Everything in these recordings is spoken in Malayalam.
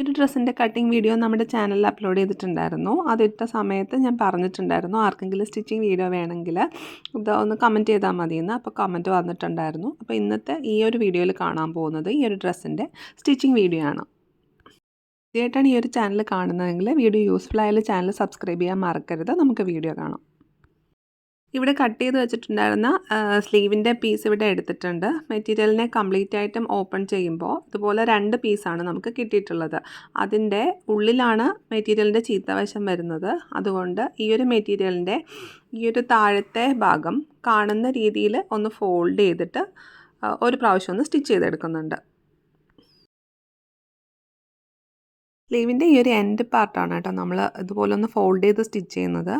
ഒരു ഡ്രസ്സിന്റെ കട്ടിങ് വീഡിയോ നമ്മുടെ ചാനലിൽ അപ്ലോഡ് ചെയ്തിട്ടുണ്ടായിരുന്നു. അതിട്ട സമയത്ത് ഞാൻ പറഞ്ഞിട്ടുണ്ടായിരുന്നു ആർക്കെങ്കിലും സ്റ്റിച്ചിങ് വീഡിയോ വേണമെങ്കിൽ ഇത് ഒന്ന് കമന്റ് ചെയ്താൽ മതിയെന്ന്. അപ്പോൾ കമന്റ് വന്നിട്ടുണ്ടായിരുന്നു. അപ്പോൾ ഇന്നത്തെ ഈ ഒരു വീഡിയോയിൽ കാണാൻ പോകുന്നത് ഈ ഒരു ഡ്രസ്സിന്റെ സ്റ്റിച്ചിങ് വീഡിയോ ആണ്. ആദ്യമായിട്ടാണ് ഈ ഒരു ചാനൽ കാണുന്നതെങ്കിൽ വീഡിയോ യൂസ്ഫുൾ ആയാലും ചാനൽ സബ്സ്ക്രൈബ് ചെയ്യാൻ മറക്കരുത്. നമുക്ക് വീഡിയോ കാണാം. ഇവിടെ കട്ട് ചെയ്ത് വെച്ചിട്ടുണ്ടായിരുന്ന സ്ലീവിന്റെ പീസ് ഇവിടെ എടുത്തിട്ടുണ്ട്. മെറ്റീരിയലിനെ കംപ്ലീറ്റ് ആയിട്ടും ഓപ്പൺ ചെയ്യുമ്പോൾ ഇതുപോലെ രണ്ട് പീസാണ് നമുക്ക് കിട്ടിയിട്ടുള്ളത്. അതിന്റെ ഉള്ളിലാണ് മെറ്റീരിയലിന്റെ ചീത്തവശം വരുന്നത്. അതുകൊണ്ട് ഈ ഒരു മെറ്റീരിയലിന്റെ ഈ ഒരു താഴത്തെ ഭാഗം കാണുന്ന രീതിയിൽ ഒന്ന് ഫോൾഡ് ചെയ്തിട്ട് ഒരു പ്രാവശ്യം ഒന്ന് സ്റ്റിച്ച് ചെയ്തെടുക്കുന്നുണ്ട്. സ്ലീവിന്റെ ഈ ഒരു എൻഡ് പാർട്ടാണ് കേട്ടോ നമ്മൾ ഇതുപോലെ ഒന്ന് ഫോൾഡ് ചെയ്ത് സ്റ്റിച്ച് ചെയ്യുന്നത്.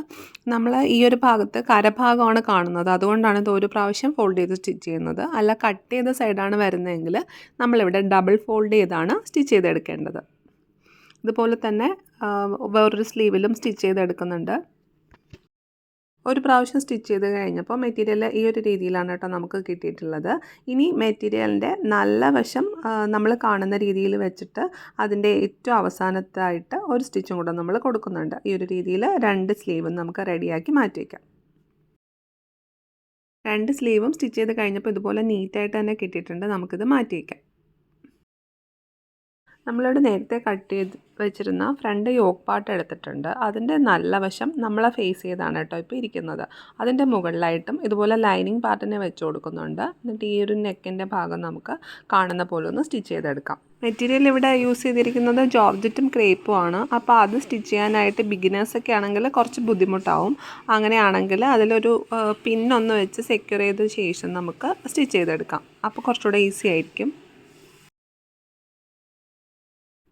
നമ്മൾ ഈ ഒരു ഭാഗത്ത് കരഭാഗമാണ് കാണുന്നത്. അതുകൊണ്ടാണ് ഇത് ഒരു പ്രാവശ്യം ഫോൾഡ് ചെയ്ത് സ്റ്റിച്ച് ചെയ്യുന്നത്. അല്ല കട്ട് ചെയ്ത സൈഡാണ് വരുന്നതെങ്കിൽ നമ്മളിവിടെ ഡബിൾ ഫോൾഡ് ചെയ്താണ് സ്റ്റിച്ച് ചെയ്തെടുക്കേണ്ടത്. ഇതുപോലെ തന്നെ വേറൊരു സ്ലീവിലും സ്റ്റിച്ച് ചെയ്തെടുക്കുന്നുണ്ട്. ഒരു പ്രാവശ്യം സ്റ്റിച്ച് ചെയ്ത് കഴിഞ്ഞപ്പോൾ മെറ്റീരിയൽ ഈ ഒരു രീതിയിലാണ് കേട്ടോ നമുക്ക് കിട്ടിയിട്ടുള്ളത്. ഇനി മെറ്റീരിയലിന്റെ നല്ല വശം നമ്മൾ കാണുന്ന രീതിയിൽ വെച്ചിട്ട് അതിന്റെ ഏറ്റവും അവസാനത്തായിട്ട് ഒരു സ്റ്റിച്ചും കൂടെ നമ്മൾ കൊടുക്കുന്നുണ്ട്. ഈ ഒരു രീതിയിൽ രണ്ട് സ്ലീവും നമുക്ക് റെഡിയാക്കി മാറ്റിവെക്കാം. രണ്ട് സ്ലീവും സ്റ്റിച്ച് ചെയ്ത് കഴിഞ്ഞപ്പോൾ ഇതുപോലെ നീറ്റായിട്ട് തന്നെ കിട്ടിയിട്ടുണ്ട്. നമുക്കിത് മാറ്റി വയ്ക്കാം നമ്മളിവിടെ നേരത്തെ കട്ട് ചെയ്ത് വെച്ചിരുന്ന ഫ്രണ്ട് യോക്ക് പാർട്ട് എടുത്തിട്ടുണ്ട്. അതിന്റെ നല്ല വശം നമ്മളെ ഫേസ് ചെയ്താണ് കേട്ടോ ഇപ്പോൾ ഇരിക്കുന്നത്. അതിന്റെ മുകളിലായിട്ടും ഇതുപോലെ ലൈനിങ് പാർട്ടിനെ വെച്ച് കൊടുക്കുന്നുണ്ട്. എന്നിട്ട് ഈ ഒരു നെക്കിന്റെ ഭാഗം നമുക്ക് കാണുന്ന പോലെ ഒന്ന് സ്റ്റിച്ച് ചെയ്തെടുക്കാം. മെറ്റീരിയൽ ഇവിടെ യൂസ് ചെയ്തിരിക്കുന്നത് ജോർജറ്റും ക്രേപ്പും ആണ്. അപ്പോൾ അത് സ്റ്റിച്ച് ചെയ്യാനായിട്ട് ബിഗിനേഴ്സൊക്കെ ആണെങ്കിൽ കുറച്ച് ബുദ്ധിമുട്ടാവും. അങ്ങനെയാണെങ്കിൽ അതിലൊരു പിന്നൊന്ന് വെച്ച് സെക്യൂർ ചെയ്ത ശേഷം നമുക്ക് സ്റ്റിച്ച് ചെയ്തെടുക്കാം. അപ്പോൾ കുറച്ചുകൂടെ ഈസി ആയിരിക്കും.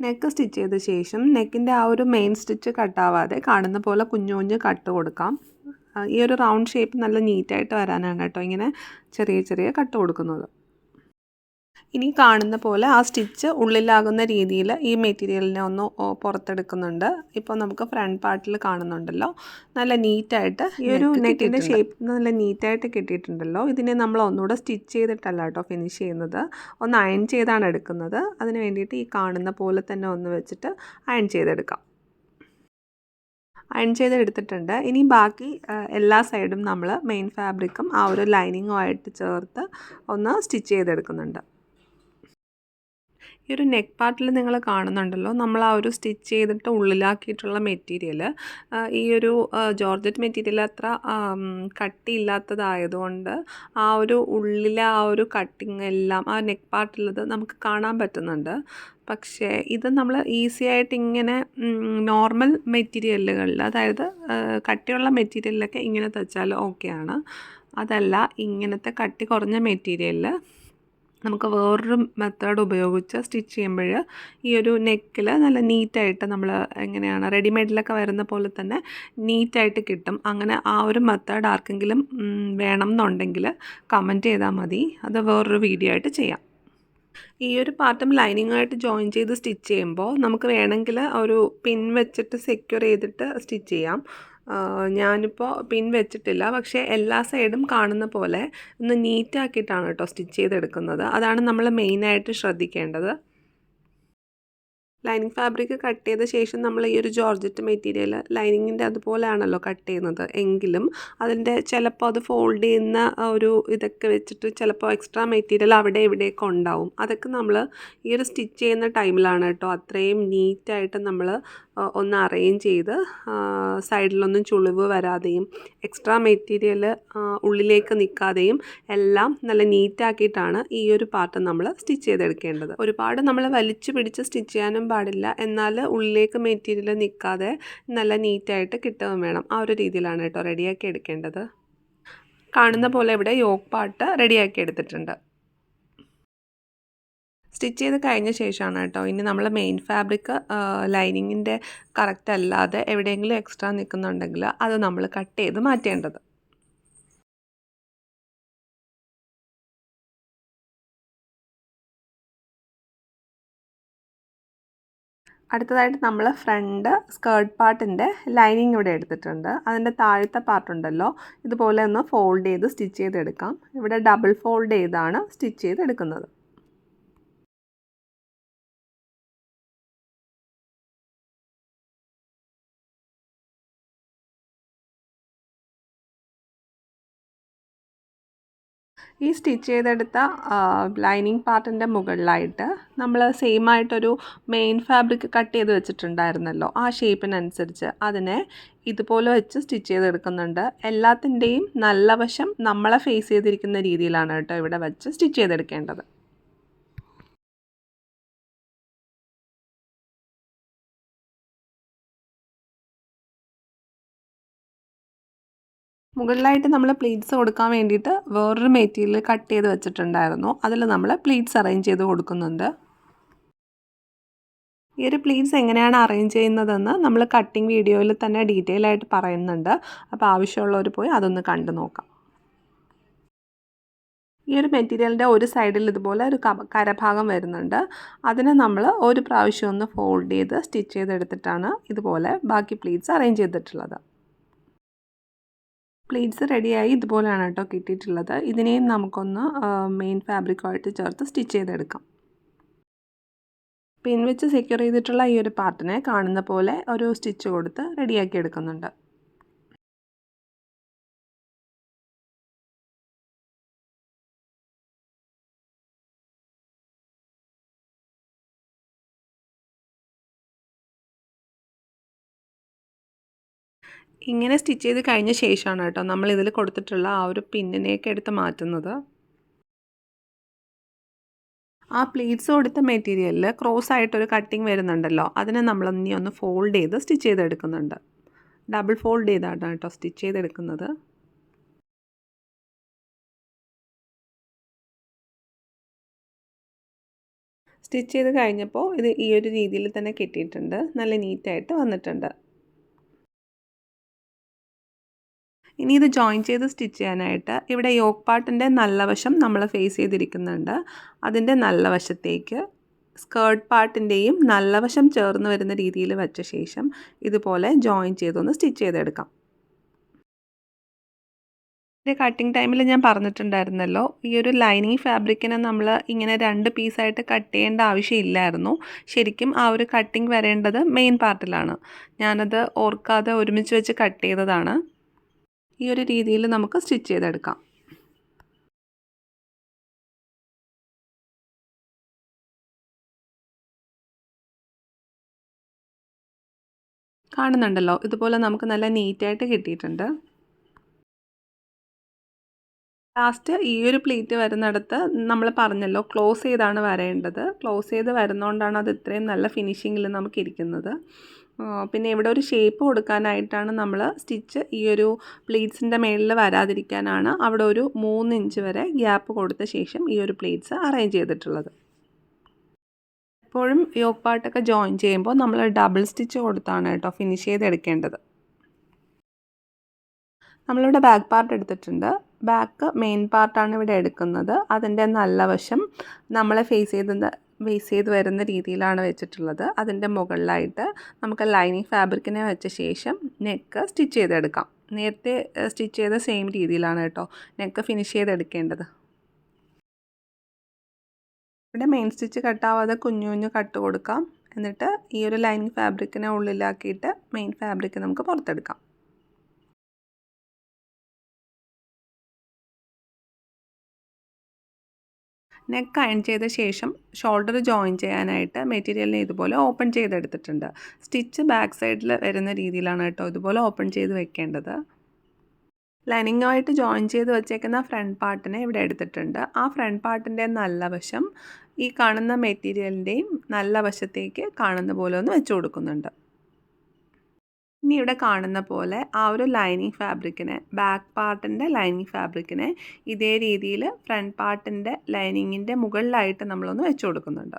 നെക്ക് സ്റ്റിച്ച് ചെയ്ത ശേഷം നെക്കിന്റെ ആ ഒരു മെയിൻ സ്റ്റിച്ച് കട്ടാവാതെ കാണുന്ന പോലെ കുഞ്ഞു കുഞ്ഞു കട്ട് കൊടുക്കാം. ഈ ഒരു റൗണ്ട് ഷേപ്പ് നല്ല നീറ്റായിട്ട് വരാനാണ് കേട്ടോ ഇങ്ങനെ ചെറിയ ചെറിയ കട്ട് കൊടുക്കുന്നത്. ഇനി കാണുന്ന പോലെ ആ സ്റ്റിച്ച് ഉള്ളിലാകുന്ന രീതിയിൽ ഈ മെറ്റീരിയലിനെ ഒന്ന് പുറത്തെടുക്കുന്നുണ്ട്. ഇപ്പോൾ നമുക്ക് ഫ്രണ്ട് പാർട്ടിൽ കാണുന്നുണ്ടല്ലോ. നല്ല നീറ്റായിട്ട് ഈ ഒരു നെക്കിന്റെ ഷേപ്പ് നല്ല നീറ്റായിട്ട് കിട്ടിയിട്ടുണ്ടല്ലോ. ഇതിനെ നമ്മൾ ഒന്നുകൂടെ സ്റ്റിച്ച് ചെയ്തിട്ടല്ല കേട്ടോ ഫിനിഷ് ചെയ്യുന്നത്. ഒന്ന് അയൺ ചെയ്താണ് എടുക്കുന്നത്. അതിന് വേണ്ടിയിട്ട് ഈ കാണുന്ന പോലെ തന്നെ ഒന്ന് വെച്ചിട്ട് അയൺ ചെയ്തെടുക്കാം. അയൺ ചെയ്തെടുത്തിട്ടുണ്ട്. ഇനി ബാക്കി എല്ലാ സൈഡും നമ്മൾ മെയിൻ ഫാബ്രിക്കും ആ ഒരു ലൈനിങ്ങുമായിട്ട് ചേർത്ത് ഒന്ന് സ്റ്റിച്ച് ചെയ്തെടുക്കുന്നുണ്ട്. ഈ ഒരു നെക്ക് പാർട്ടിൽ നിങ്ങൾ കാണുന്നുണ്ടല്ലോ. നമ്മൾ ആ ഒരു സ്റ്റിച്ച് ചെയ്തിട്ട് ഉള്ളിലാക്കിയിട്ടുള്ള മെറ്റീരിയൽ ഈ ഒരു ജോർജറ്റ് മെറ്റീരിയൽ അത്ര കട്ടിയില്ലാത്തതായതുകൊണ്ട് ആ ഒരു ഉള്ളിലെ ആ ഒരു കട്ടിങ് എല്ലാം ആ നെക്ക് പാർട്ടിലത് നമുക്ക് കാണാൻ പറ്റുന്നുണ്ട്. പക്ഷേ ഇത് നമ്മൾ ഈസി ആയിട്ട് ഇങ്ങനെ നോർമൽ മെറ്റീരിയലുകളിൽ അതായത് കട്ടിയുള്ള മെറ്റീരിയലിലൊക്കെ ഇങ്ങനെ തച്ചാൽ ഓക്കെയാണ് അതല്ല ഇങ്ങനത്തെ കട്ടി കുറഞ്ഞ മെറ്റീരിയലിൽ നമുക്ക് വേറൊരു മെത്തേഡ് ഉപയോഗിച്ച് സ്റ്റിച്ച് ചെയ്യുമ്പോൾ ഈ ഒരു നെക്കിൽ നല്ല നീറ്റായിട്ട് നമ്മൾ എങ്ങനെയാണ് റെഡിമെയ്ഡിലൊക്കെ വരുന്ന പോലെ തന്നെ നീറ്റായിട്ട് കിട്ടും. അങ്ങനെ ആ ഒരു മെത്തേഡ് ആർക്കെങ്കിലും വേണം എന്നുണ്ടെങ്കിൽ കമന്റ് ചെയ്താൽ മതി. അത് വേറൊരു വീഡിയോ ആയിട്ട് ചെയ്യാം. ഈ ഒരു പാർട്ടും ലൈനിങ്ങായിട്ട് ജോയിൻ ചെയ്ത് സ്റ്റിച്ച് ചെയ്യുമ്പോൾ നമുക്ക് വേണമെങ്കിൽ ഒരു പിൻ വെച്ചിട്ട് സെക്യൂർ ചെയ്തിട്ട് സ്റ്റിച്ച് ചെയ്യാം. ഞാനിപ്പോൾ പിൻ വെച്ചിട്ടില്ല. പക്ഷേ എല്ലാ സൈഡും കാണുന്ന പോലെ ഒന്ന് നീറ്റാക്കിയിട്ടാണ് കേട്ടോ സ്റ്റിച്ച് ചെയ്തെടുക്കുന്നത്. അതാണ് നമ്മൾ മെയിനായിട്ട് ശ്രദ്ധിക്കേണ്ടത്. ലൈനിങ് ഫാബ്രിക് കട്ട് ചെയ്ത ശേഷം നമ്മൾ ഈ ഒരു ജോർജറ്റ് മെറ്റീരിയൽ ലൈനിങ്ങിന്റെ അതുപോലെയാണല്ലോ കട്ട് ചെയ്യുന്നത് എങ്കിലും അതിന്റെ ചിലപ്പോൾ അത് ഫോൾഡ് ചെയ്യുന്ന ഒരു ഇതൊക്കെ വെച്ചിട്ട് ചിലപ്പോൾ എക്സ്ട്രാ മെറ്റീരിയൽ അവിടെ ഇവിടെയൊക്കെ ഉണ്ടാവും. അതൊക്കെ നമ്മൾ ഈ ഒരു സ്റ്റിച്ച് ചെയ്യുന്ന ടൈമിലാണ് കേട്ടോ അത്രയും നീറ്റായിട്ട് നമ്മൾ ഒന്ന് അറേഞ്ച് ചെയ്ത് സൈഡിലൊന്നും ചുളിവ് വരാതെയും എക്സ്ട്രാ മെറ്റീരിയൽ ഉള്ളിലേക്ക് നിൽക്കാതെയും എല്ലാം നല്ല നീറ്റാക്കിയിട്ടാണ് ഈ ഒരു പാർട്ട് നമ്മൾ സ്റ്റിച്ച് ചെയ്തെടുക്കേണ്ടത്. ഒരുപാട് നമ്മൾ വലിച്ചു പിടിച്ച് സ്റ്റിച്ച് ചെയ്യാനും പാടില്ല. എന്നാൽ ഉള്ളിലേക്ക് മെറ്റീരിയൽ നിൽക്കാതെ നല്ല നീറ്റായിട്ട് കിട്ടുകയും വേണം. ആ ഒരു രീതിയിലാണ് കേട്ടോ റെഡിയാക്കി എടുക്കേണ്ടത്. കാണുന്ന പോലെ ഇവിടെ യോക്ക് പാട്ട് റെഡിയാക്കി എടുത്തിട്ടുണ്ട്. സ്റ്റിച്ച് ചെയ്ത് കഴിഞ്ഞ ശേഷമാണ് കേട്ടോ. ഇനി നമ്മൾ മെയിൻ ഫാബ്രിക് ലൈനിങ്ങിന്റെ കറക്റ്റ് അല്ലാതെ എവിടെയെങ്കിലും എക്സ്ട്രാ നിൽക്കുന്നുണ്ടെങ്കിൽ അത് നമ്മൾ കട്ട് ചെയ്ത് മാറ്റേണ്ടത്. അടുത്തതായിട്ട് നമ്മൾ ഫ്രണ്ട് സ്കേർട്ട് പാർട്ടിന്റെ ലൈനിങ് ഇവിടെ എടുത്തിട്ടുണ്ട്. അതിന്റെ താഴത്തെ പാർട്ടുണ്ടല്ലോ ഇതുപോലെ ഒന്ന് ഫോൾഡ് ചെയ്ത് സ്റ്റിച്ച് ചെയ്തെടുക്കാം. ഇവിടെ ഡബിൾ ഫോൾഡ് ചെയ്താണ് സ്റ്റിച്ച് ചെയ്തെടുക്കുന്നത്. ഈ സ്റ്റിച്ച് ചെയ്തെടുത്ത ലൈനിങ് പാർട്ടിന്റെ മുകളിലായിട്ട് നമ്മൾ സെയിം ആയിട്ടൊരു മെയിൻ ഫാബ്രിക് കട്ട് ചെയ്ത് വെച്ചിട്ടുണ്ടായിരുന്നല്ലോ. ആ ഷേപ്പിനനുസരിച്ച് അതിനെ ഇതുപോലെ വെച്ച് സ്റ്റിച്ച് ചെയ്തെടുക്കുന്നുണ്ട്. എല്ലാത്തിന്റെയും നല്ല വശം നമ്മളെ ഫേസ് ചെയ്തിരിക്കുന്ന രീതിയിലാണ് കേട്ടോ ഇവിടെ വെച്ച് സ്റ്റിച്ച് ചെയ്തെടുക്കേണ്ടത്. മുകളിലായിട്ട് നമ്മൾ പ്ലീറ്റ്സ് കൊടുക്കാൻ വേണ്ടിയിട്ട് വേറൊരു മെറ്റീരിയൽ കട്ട് ചെയ്ത് വെച്ചിട്ടുണ്ടായിരുന്നു. അതിൽ നമ്മൾ പ്ലീറ്റ്സ് അറേഞ്ച് ചെയ്ത് കൊടുക്കുന്നുണ്ട്. ഈ ഒരു പ്ലീറ്റ്സ് എങ്ങനെയാണ് അറേഞ്ച് ചെയ്യുന്നതെന്ന് നമ്മൾ കട്ടിംഗ് വീഡിയോയിൽ തന്നെ ഡീറ്റെയിൽ ആയിട്ട് പറയുന്നുണ്ട്. അപ്പോൾ ആവശ്യമുള്ളവർ പോയി അതൊന്ന് കണ്ടു നോക്കാം. ഈ ഒരു മെറ്റീരിയലിന്റെ ഒരു സൈഡിൽ ഇതുപോലെ ഒരു കരഭാഗം വരുന്നുണ്ട്. അതിനെ നമ്മൾ ഒരു പ്രാവശ്യം ഒന്ന് ഫോൾഡ് ചെയ്ത് സ്റ്റിച്ച് ചെയ്തെടുത്തിട്ടാണ് ഇതുപോലെ ബാക്കി പ്ലീറ്റ്സ് അറേഞ്ച് ചെയ്തിട്ടുള്ളത്. പ്ലീറ്റ്സ് റെഡിയായി ഇതുപോലെയാണ് കേട്ടോ കിട്ടിയിട്ടുള്ളത്. ഇതിനെയും നമുക്കൊന്ന് മെയിൻ ഫാബ്രിക്കുമായിട്ട് ചേർത്ത് സ്റ്റിച്ച് ചെയ്തെടുക്കാം. പിൻ വെച്ച് സെക്യൂർ ചെയ്തിട്ടുള്ള ഈ ഒരു പാർട്ടിനെ കാണുന്ന പോലെ ഒരു സ്റ്റിച്ച് കൊടുത്ത് റെഡിയാക്കി എടുക്കുന്നുണ്ട്. ഇങ്ങനെ സ്റ്റിച്ച് ചെയ്ത് കഴിഞ്ഞ ശേഷമാണ് കേട്ടോ നമ്മൾ ഇതിൽ കൊടുത്തിട്ടുള്ള ആ ഒരു പിന്നിനെയൊക്കെ എടുത്ത് മാറ്റുന്നത്. ആ പ്ലീറ്റ്സ് കൊടുത്ത മെറ്റീരിയലിൽ ക്രോസ് ആയിട്ടൊരു കട്ടിങ് വരുന്നുണ്ടല്ലോ അതിനെ നമ്മൾ ഇനി ഒന്ന് ഫോൾഡ് ചെയ്ത് സ്റ്റിച്ച് ചെയ്തെടുക്കുന്നുണ്ട്. ഡബിൾ ഫോൾഡ് ചെയ്താണ് കേട്ടോ സ്റ്റിച്ച് ചെയ്തെടുക്കുന്നത്. സ്റ്റിച്ച് ചെയ്ത് കഴിഞ്ഞപ്പോൾ ഇത് ഈ ഒരു രീതിയിൽ തന്നെ കിട്ടിയിട്ടുണ്ട് നല്ല നീറ്റായിട്ട് വന്നിട്ടുണ്ട്. ഇനി ഇത് ജോയിൻ ചെയ്ത് സ്റ്റിച്ച് ചെയ്യാനായിട്ട് ഇവിടെ യോക്ക് പാർട്ടിന്റെ നല്ല വശം നമ്മൾ ഫേസ് ചെയ്തിരിക്കുന്നുണ്ട്. അതിന്റെ നല്ല വശത്തേക്ക് സ്കേർട്ട് പാർട്ടിന്റെയും നല്ല വശം ചേർന്ന് വരുന്ന രീതിയിൽ വെച്ച ശേഷം ഇതുപോലെ ജോയിൻ ചെയ്തൊന്ന് സ്റ്റിച്ച് ചെയ്തെടുക്കാം. കട്ടിങ് ടൈമിൽ ഞാൻ പറഞ്ഞിട്ടുണ്ടായിരുന്നല്ലോ ഈ ഒരു ലൈനിങ് ഫാബ്രിക്കിനെ നമ്മൾ ഇങ്ങനെ രണ്ട് പീസായിട്ട് കട്ട് ചെയ്യേണ്ട ആവശ്യമില്ലായിരുന്നു. ശരിക്കും ആ ഒരു കട്ടിങ് വരേണ്ടത് മെയിൻ പാർട്ടിലാണ് ഞാനത് ഓർക്കാതെ ഒരുമിച്ച് വെച്ച് കട്ട് ചെയ്തതാണ്. ഈ ഒരു രീതിയിൽ നമുക്ക് സ്റ്റിച്ച് ചെയ്തെടുക്കാം. കാണുന്നുണ്ടല്ലോ ഇതുപോലെ നമുക്ക് നല്ല നീറ്റായിട്ട് കിട്ടിയിട്ടുണ്ട്. ലാസ്റ്റ് ഈ ഒരു പ്ലേറ്റ് വരുന്നിടത്ത് നമ്മൾ പറഞ്ഞല്ലോ ക്ലോസ് ചെയ്താണ് വരേണ്ടത്. ക്ലോസ് ചെയ്ത് വരുന്നതുകൊണ്ടാണ് അത് ഇത്രയും നല്ല ഫിനിഷിങ്ങിൽ നമുക്ക് ഇരിക്കുന്നത്. പിന്നെ ഇവിടെ ഒരു ഷേപ്പ് കൊടുക്കാനായിട്ടാണ് നമ്മൾ സ്റ്റിച്ച് ഈ ഒരു പ്ലേറ്റ്സിന്റെ മേളിൽ വരാതിരിക്കാനാണ് അവിടെ ഒരു മൂന്ന് ഇഞ്ച് വരെ ഗ്യാപ്പ് കൊടുത്ത ശേഷം ഈ ഒരു പ്ലേറ്റ്സ് അറേഞ്ച് ചെയ്തിട്ടുള്ളത്. എപ്പോഴും യോക്ക് പാർട്ടൊക്കെ ജോയിൻ ചെയ്യുമ്പോൾ നമ്മൾ ഡബിൾ സ്റ്റിച്ച് കൊടുത്താണ് കേട്ടോ ഫിനിഷ് ചെയ്തെടുക്കേണ്ടത്. നമ്മളിവിടെ ബാക്ക് പാർട്ട് എടുത്തിട്ടുണ്ട്. ബാക്ക് മെയിൻ പാർട്ടാണ് ഇവിടെ എടുക്കുന്നത്. അതിന്റെ നല്ല വശം നമ്മളെ ഫേസ് ചെയ്ത് ബേസ് ചെയ്ത് വരുന്ന രീതിയിലാണ് വെച്ചിട്ടുള്ളത്. അതിന്റെ മുകളിലായിട്ട് നമുക്ക് ലൈനിങ് ഫാബ്രിക്കിനെ വെച്ച ശേഷം നെക്ക് സ്റ്റിച്ച് ചെയ്തെടുക്കാം. നേരത്തെ സ്റ്റിച്ച് ചെയ്ത സെയിം രീതിയിലാണ് കേട്ടോ നെക്ക് ഫിനിഷ് ചെയ്തെടുക്കേണ്ടത്. ഇവിടെ മെയിൻ സ്റ്റിച്ച് കട്ടാവാതെ കുഞ്ഞു കുഞ്ഞു കട്ട് കൊടുക്കാം. എന്നിട്ട് ഈ ഒരു ലൈനിങ് ഫാബ്രിക്കിനെ ഉള്ളിലാക്കിയിട്ട് മെയിൻ ഫാബ്രിക്ക് നമുക്ക് പുറത്തെടുക്കാം. നെക്ക് അയൺ ചെയ്ത ശേഷം ഷോൾഡർ ജോയിൻ ചെയ്യാനായിട്ട് മെറ്റീരിയലിനെ ഇതുപോലെ ഓപ്പൺ ചെയ്തെടുത്തിട്ടുണ്ട്. സ്റ്റിച്ച് ബാക്ക് സൈഡിൽ വരുന്ന രീതിയിലാണ് കേട്ടോ ഇതുപോലെ ഓപ്പൺ ചെയ്ത് വെക്കേണ്ടത്. ലൈനിങ്ങുമായിട്ട് ജോയിൻ ചെയ്ത് വെച്ചേക്കുന്ന ഫ്രണ്ട് പാർട്ടിനെ ഇവിടെ എടുത്തിട്ടുണ്ട്. ആ ഫ്രണ്ട് പാർട്ടിന്റെ നല്ല വശം ഈ കാണുന്ന മെറ്റീരിയലിന്റെയും നല്ല വശത്തേക്ക് കാണുന്ന പോലെ ഒന്ന് വെച്ച് കൊടുക്കുന്നുണ്ട്. ഇനി ഇവിടെ കാണുന്ന പോലെ ആ ഒരു ലൈനിങ് ഫാബ്രിക്കിനെ ബാക്ക് പാർട്ടിന്റെ ലൈനിങ് ഫാബ്രിക്കിനെ ഇതേ രീതിയിൽ ഫ്രണ്ട് പാർട്ടിന്റെ ലൈനിങ്ങിന്റെ മുകളിലായിട്ട് നമ്മളൊന്ന് വെച്ച് കൊടുക്കുന്നുണ്ട്.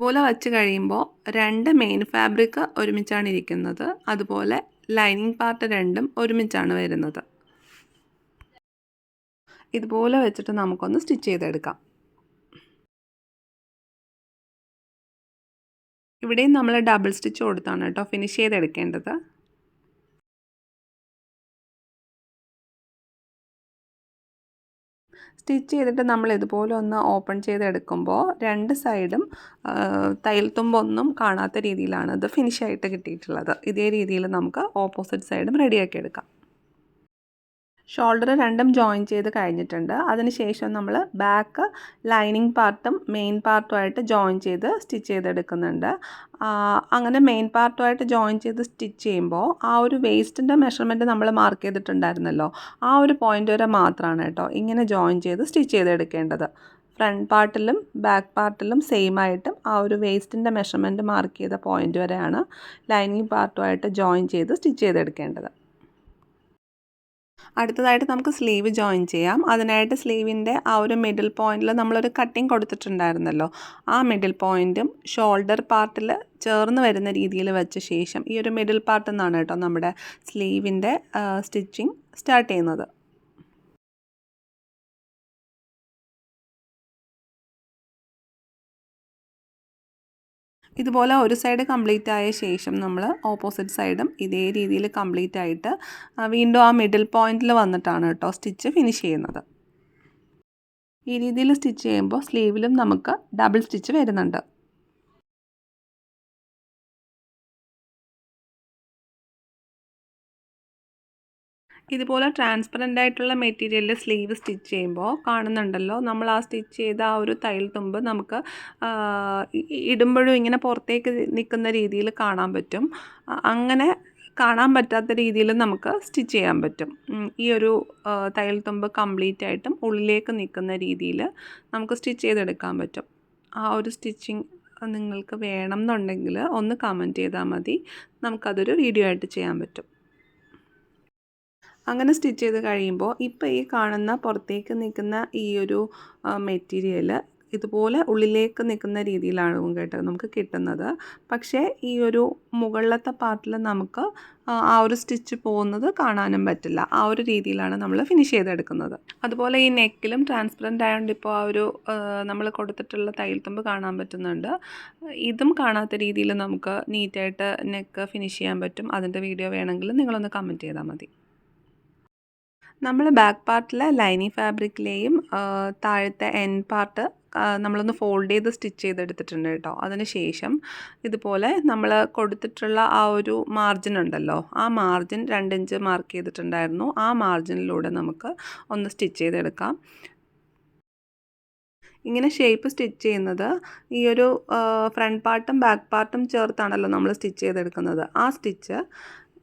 അതുപോലെ വച്ച് കഴിയുമ്പോൾ രണ്ട് മെയിൻ ഫാബ്രിക് ഒരുമിച്ചാണ് ഇരിക്കുന്നത്. അതുപോലെ ലൈനിങ് പാർട്ട് രണ്ടും ഒരുമിച്ചാണ് വരുന്നത്. ഇതുപോലെ വെച്ചിട്ട് നമുക്കൊന്ന് സ്റ്റിച്ച് ചെയ്തെടുക്കാം. ഇവിടെയും നമ്മൾ ഡബിൾ സ്റ്റിച്ച് കൊടുത്താണ് കേട്ടോ ഫിനിഷ് ചെയ്തെടുക്കേണ്ടത്. സ്റ്റിച്ച് ചെയ്തിട്ട് നമ്മൾ ഇതുപോലെ ഒന്ന് ഓപ്പൺ ചെയ്തെടുക്കുമ്പോൾ രണ്ട് സൈഡും തയ്യൽ തുമ്പൊന്നും കാണാത്ത രീതിയിലാണ് ഇത് ഫിനിഷായിട്ട് കിട്ടിയിട്ടുള്ളത്. ഇതേ രീതിയിൽ നമുക്ക് ഓപ്പോസിറ്റ് സൈഡും റെഡിയാക്കി എടുക്കാം. ഷോൾഡർ രണ്ടും ജോയിൻ ചെയ്ത് കഴിഞ്ഞിട്ടുണ്ട്. അതിനുശേഷം നമ്മൾ ബാക്ക് ലൈനിങ് പാർട്ടും മെയിൻ പാർട്ടുമായിട്ട് ജോയിൻ ചെയ്ത് സ്റ്റിച്ച് ചെയ്തെടുക്കുന്നുണ്ട്. അങ്ങനെ മെയിൻ പാർട്ടുമായിട്ട് ജോയിൻ ചെയ്ത് സ്റ്റിച്ച് ചെയ്യുമ്പോൾ ആ ഒരു വേസ്റ്റിന്റെ മെഷർമെന്റ് നമ്മൾ മാർക്ക് ചെയ്തിട്ടുണ്ടായിരുന്നല്ലോ ആ ഒരു പോയിന്റ് വരെ മാത്രമാണ് കേട്ടോ ഇങ്ങനെ ജോയിൻ ചെയ്ത് സ്റ്റിച്ച് ചെയ്തെടുക്കേണ്ടത്. ഫ്രണ്ട് പാർട്ടിലും ബാക്ക് പാർട്ടിലും സെയിം ആയിട്ടും ആ ഒരു വേസ്റ്റിന്റെ മെഷർമെന്റ് മാർക്ക് ചെയ്ത പോയിന്റ് വരെയാണ് ലൈനിങ് പാർട്ടുമായിട്ട് ജോയിൻ ചെയ്ത് സ്റ്റിച്ച് ചെയ്തെടുക്കേണ്ടത്. അടുത്തതായിട്ട് നമുക്ക് സ്ലീവ് ജോയിൻ ചെയ്യാം. അതിനായിട്ട് സ്ലീവിന്റെ ആ ഒരു മിഡിൽ പോയിന്റിൽ നമ്മളൊരു കട്ടിങ് കൊടുത്തിട്ടുണ്ടായിരുന്നല്ലോ. ആ മിഡിൽ പോയിന്റും ഷോൾഡർ പാർട്ടിൽ ചേർന്ന് വരുന്ന രീതിയിൽ വെച്ച ശേഷം ഈ ഒരു മിഡിൽ പാർട്ടിൽ നിന്നാണ് കേട്ടോ നമ്മുടെ സ്ലീവിന്റെ സ്റ്റിച്ചിങ് സ്റ്റാർട്ട് ചെയ്യുന്നത്. ഇതുപോലെ ഒരു സൈഡ് കംപ്ലീറ്റ് ആയ ശേഷം നമ്മൾ ഓപ്പോസിറ്റ് സൈഡും ഇതേ രീതിയിൽ കംപ്ലീറ്റ് ആയിട്ട് വീണ്ടും ആ മിഡിൽ പോയിന്റിൽ വന്നിട്ടാണ് കേട്ടോ സ്റ്റിച്ച് ഫിനിഷ് ചെയ്യുന്നത്. ഈ രീതിയിൽ സ്റ്റിച്ച് ചെയ്യുമ്പോൾ സ്ലീവിലും നമുക്ക് ഡബിൾ സ്റ്റിച്ച് വരുന്നുണ്ട്. ഇതുപോലെ ട്രാൻസ്പെറന്റ് ആയിട്ടുള്ള മെറ്റീരിയലിൽ സ്ലീവ് സ്റ്റിച്ച് ചെയ്യുമ്പോൾ കാണുന്നുണ്ടല്ലോ. നമ്മൾ ആ സ്റ്റിച്ച് ചെയ്ത ആ ഒരു തയ്യൽ തുമ്പ് നമുക്ക് ഇടുമ്പോഴും ഇങ്ങനെ പുറത്തേക്ക് നിൽക്കുന്ന രീതിയിൽ കാണാൻ പറ്റും. അങ്ങനെ കാണാൻ പറ്റാത്ത രീതിയിൽ നമുക്ക് സ്റ്റിച്ച് ചെയ്യാൻ പറ്റും. ഈ ഒരു തയ്യൽ തുമ്പ് കംപ്ലീറ്റ് ആയിട്ടും ഉള്ളിലേക്ക് നിൽക്കുന്ന രീതിയിൽ നമുക്ക് സ്റ്റിച്ച് ചെയ്തെടുക്കാൻ പറ്റും. ആ ഒരു സ്റ്റിച്ചിങ് നിങ്ങൾക്ക് വേണം എന്നുണ്ടെങ്കിൽ ഒന്ന് കമന്റ് ചെയ്താൽ മതി. നമുക്കതൊരു വീഡിയോ ആയിട്ട് ചെയ്യാൻ പറ്റും. അങ്ങനെ സ്റ്റിച്ച് ചെയ്ത് കഴിയുമ്പോൾ ഇപ്പോൾ ഈ കാണുന്ന പുറത്തേക്ക് നിൽക്കുന്ന ഈ ഒരു മെറ്റീരിയൽ ഇതുപോലെ ഉള്ളിലേക്ക് നിൽക്കുന്ന രീതിയിലാണ് കേട്ടോ നമുക്ക് കിട്ടുന്നത്. പക്ഷേ ഈ ഒരു മുകളിലത്തെ പാർട്ടിൽ നമുക്ക് ആ ഒരു സ്റ്റിച്ച് പോകുന്നത് കാണാനും പറ്റില്ല. ആ ഒരു രീതിയിലാണ് നമ്മൾ ഫിനിഷ് ചെയ്തെടുക്കുന്നത്. അതുപോലെ ഈ നെക്കിലും ട്രാൻസ്പെറന്റ് ആയതുകൊണ്ട് ഇപ്പോൾ ആ ഒരു നമ്മൾ കൊടുത്തിട്ടുള്ള തയ്യൽ തുമ്പ് കാണാൻ പറ്റുന്നുണ്ട്. ഇതും കാണാത്ത രീതിയിൽ നമുക്ക് നീറ്റായിട്ട് നെക്ക് ഫിനിഷ് ചെയ്യാൻ പറ്റും. അതിന്റെ വീഡിയോ വേണമെങ്കിൽ നിങ്ങളൊന്ന് കമന്റ് ചെയ്താൽ മതി. നമ്മൾ ബാക്ക് പാർട്ടിലെ ലൈനിങ് ഫാബ്രിക്കിലെയും താഴത്തെ എൻ പാർട്ട് നമ്മളൊന്ന് ഫോൾഡ് ചെയ്ത് സ്റ്റിച്ച് ചെയ്തെടുത്തിട്ടുണ്ട് കേട്ടോ. അതിന് ശേഷം ഇതുപോലെ നമ്മൾ കൊടുത്തിട്ടുള്ള ആ ഒരു മാർജിൻ ഉണ്ടല്ലോ. ആ മാർജിൻ രണ്ടിഞ്ച് മാർക്ക് ചെയ്തിട്ടുണ്ടായിരുന്നു. ആ മാർജിനിലൂടെ നമുക്ക് ഒന്ന് സ്റ്റിച്ച് ചെയ്തെടുക്കാം. ഇങ്ങനെ ഷേപ്പ് സ്റ്റിച്ച് ചെയ്യുന്നത് ഈ ഒരു ഫ്രണ്ട് പാർട്ടും ബാക്ക് പാർട്ടും ചേർത്താണല്ലോ നമ്മൾ സ്റ്റിച്ച് ചെയ്തെടുക്കുന്നത്. ആ സ്റ്റിച്ച്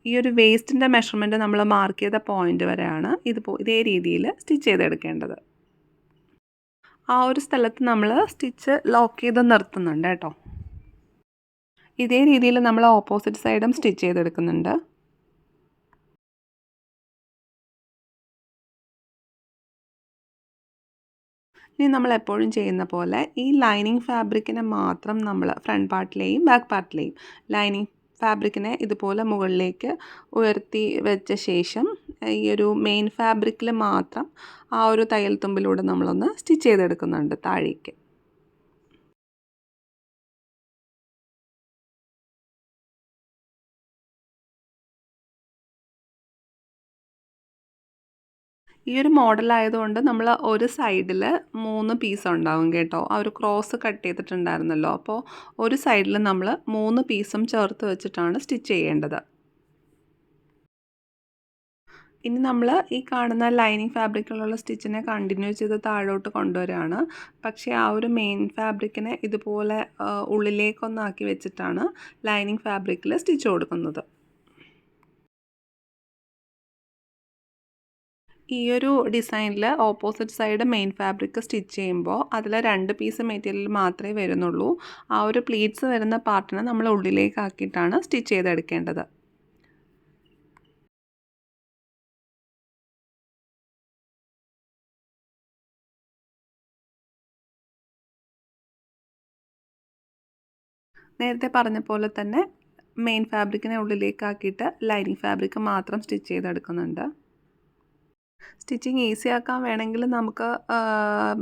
ഈ ഒരു വേസ്റ്റിന്റെ മെഷർമെന്റ് നമ്മൾ മാർക്ക് ചെയ്ത പോയിന്റ് വരെയാണ് ഇത് ഇതേ രീതിയിൽ സ്റ്റിച്ച് ചെയ്തെടുക്കേണ്ടത്. ആ ഒരു സ്ഥലത്ത് നമ്മൾ സ്റ്റിച്ച് ലോക്ക് ചെയ്ത് നിർത്തുന്നുണ്ട് കേട്ടോ. ഇതേ രീതിയിൽ നമ്മൾ ഓപ്പോസിറ്റ് സൈഡും സ്റ്റിച്ച് ചെയ്തെടുക്കുന്നുണ്ട്. ഇനി നമ്മൾ എപ്പോഴും ചെയ്യുന്ന പോലെ ഈ ലൈനിങ് ഫാബ്രിക്കിനെ മാത്രം നമ്മൾ ഫ്രണ്ട് പാർട്ടിലെയും ബാക്ക് പാർട്ടിലെയും ലൈനിങ് ഫാബ്രിക്കിനെ ഇതുപോലെ മുകളിലേക്ക് ഉയർത്തി വെച്ച ശേഷം ഈ ഒരു മെയിൻ ഫാബ്രിക്കിൽ മാത്രം ആ ഒരു തയ്യൽ തുമ്പിലൂടെ നമ്മളൊന്ന് സ്റ്റിച്ച് ചെയ്തെടുക്കുന്നുണ്ട് താഴേക്ക്. ഈ ഒരു മോഡലായതുകൊണ്ട് നമ്മൾ ഒരു സൈഡിൽ മൂന്ന് പീസ് ഉണ്ടാവും കേട്ടോ. ആ ഒരു ക്രോസ് കട്ട് ചെയ്തിട്ടുണ്ടായിരുന്നല്ലോ. അപ്പോൾ ഒരു സൈഡിൽ നമ്മൾ മൂന്ന് പീസും ചേർത്ത് വെച്ചിട്ടാണ് സ്റ്റിച്ച് ചെയ്യേണ്ടത്. ഇനി നമ്മൾ ഈ കാണുന്ന ലൈനിങ് ഫാബ്രിക്കിലുള്ള സ്റ്റിച്ചിനെ കണ്ടിന്യൂ ചെയ്ത് താഴോട്ട് കൊണ്ടുവരികയാണ്. പക്ഷേ ആ ഒരു മെയിൻ ഫാബ്രിക്കിനെ ഇതുപോലെ ഉള്ളിലേക്കൊന്നാക്കി വെച്ചിട്ടാണ് ലൈനിങ് ഫാബ്രിക്കിൽ സ്റ്റിച്ച് കൊടുക്കുന്നത്. ഈ ഒരു ഡിസൈനിൽ opposite side main fabric stitch ചെയ്യുമ്പോൾ അതിൽ രണ്ട് പീസ് മെറ്റീരിയൽ മാത്രമേ വരുന്നുള്ളൂ. ആ ഒരു പ്ലീറ്റ്സ് വരുന്ന പാർട്ടിനെ നമ്മൾ ഉള്ളിലേക്കാക്കിയിട്ടാണ് സ്റ്റിച്ച് ചെയ്തെടുക്കേണ്ടത്. നേരത്തെ പറഞ്ഞ പോലെ തന്നെ മെയിൻ ഫാബ്രിക്കിനെ ഉള്ളിലേക്കാക്കിയിട്ട് ലൈനിങ് ഫാബ്രിക് മാത്രം സ്റ്റിച്ച് ചെയ്തെടുക്കുന്നുണ്ട്. സ്റ്റിച്ചിങ് ഈസി ആക്കാൻ വേണമെങ്കിൽ നമുക്ക്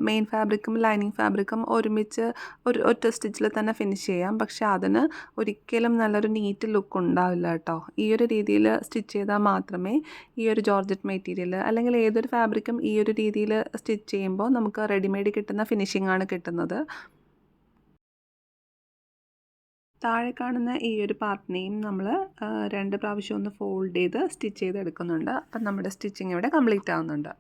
മെയിൻ ഫാബ്രിക്കും ലൈനിങ് ഫാബ്രിക്കും ഒരുമിച്ച് ഒരു ഒറ്റ സ്റ്റിച്ചിൽ തന്നെ ഫിനിഷ് ചെയ്യാം. പക്ഷെ അതിന് ഒരിക്കലും നല്ലൊരു നീറ്റ് ലുക്ക് ഉണ്ടാവില്ല കേട്ടോ. ഈ ഒരു രീതിയിൽ സ്റ്റിച്ച് ചെയ്താൽ മാത്രമേ ഈ ഒരു ജോർജറ്റ് മെറ്റീരിയൽ അല്ലെങ്കിൽ ഏതൊരു ഫാബ്രിക്കും ഈ ഒരു രീതിയിൽ സ്റ്റിച്ച് ചെയ്യുമ്പോൾ നമുക്ക് റെഡിമെയ്ഡ് കിട്ടുന്ന ഫിനിഷിംഗ് ആണ് കിട്ടുന്നത്. താഴെ കാണുന്ന ഈ ഒരു പാർട്ടിനെയും നമ്മൾ രണ്ട് പ്രാവശ്യം ഒന്ന് ഫോൾഡ് ചെയ്ത് സ്റ്റിച്ച് ചെയ്തെടുക്കുന്നുണ്ട്. അപ്പം നമ്മുടെ സ്റ്റിച്ചിങ് ഇവിടെ കംപ്ലീറ്റ് ആവുന്നുണ്ട്.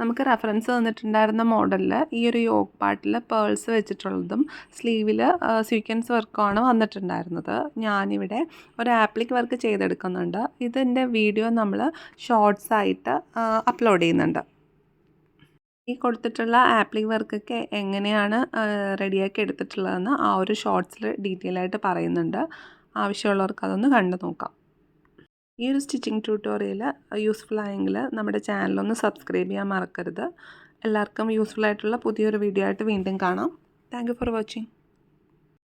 നമുക്ക് റെഫറൻസ് തന്നിട്ടുണ്ടായിരുന്ന മോഡലിൽ ഈ ഒരു യോഗ് പാട്ടിൽ പേൾസ് വെച്ചിട്ടുള്ളതും സ്ലീവിൽ സ്വീക്വൻസ് വർക്കുമാണ് വന്നിട്ടുണ്ടായിരുന്നത്. ഞാനിവിടെ ഒരു ആപ്ലിക് വർക്ക് ചെയ്തെടുക്കുന്നുണ്ട്. ഇതിന്റെ വീഡിയോ നമ്മൾ ഷോർട്സ് ആയിട്ട് അപ്ലോഡ് ചെയ്യുന്നുണ്ട്. ഈ കൊടുത്തിട്ടുള്ള ആപ്ലിക് വർക്കൊക്കെ എങ്ങനെയാണ് റെഡിയാക്കി എടുത്തിട്ടുള്ളതെന്ന് ആ ഒരു ഷോർട്സിൽ ഡീറ്റെയിൽ ആയിട്ട് പറയുന്നുണ്ട്. ആവശ്യമുള്ളവർക്ക് അതൊന്ന് കണ്ടു നോക്കാം. ഈ ഒരു സ്റ്റിച്ചിങ് ട്യൂട്ടോറിയൽ യൂസ്ഫുൾ ആയെങ്കിൽ നമ്മുടെ ചാനലൊന്ന് സബ്സ്ക്രൈബ് ചെയ്യാൻ മറക്കരുത്. എല്ലാവർക്കും യൂസ്ഫുൾ ആയിട്ടുള്ള പുതിയൊരു വീഡിയോ ആയിട്ട് വീണ്ടും കാണാം. Thank for watching.